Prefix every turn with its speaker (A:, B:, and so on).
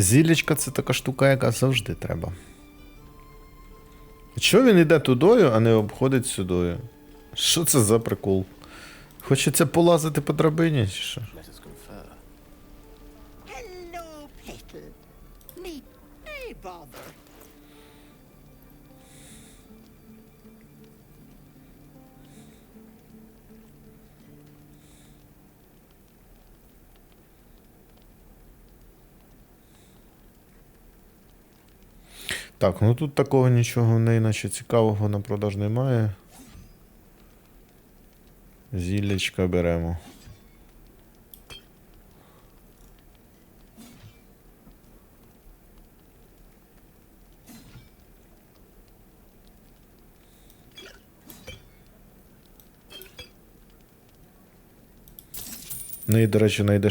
A: Зілечка це така штука, яка завжди треба. Чого він йде тудою, а не обходить сюдою? Що це за прикол? Хочеться полазити по драбині, чи що?
B: Hello,
A: Так, ну тут такого нічого в неї наче цікавого на продаж немає. Зіллячка беремо. Ну і, до речі,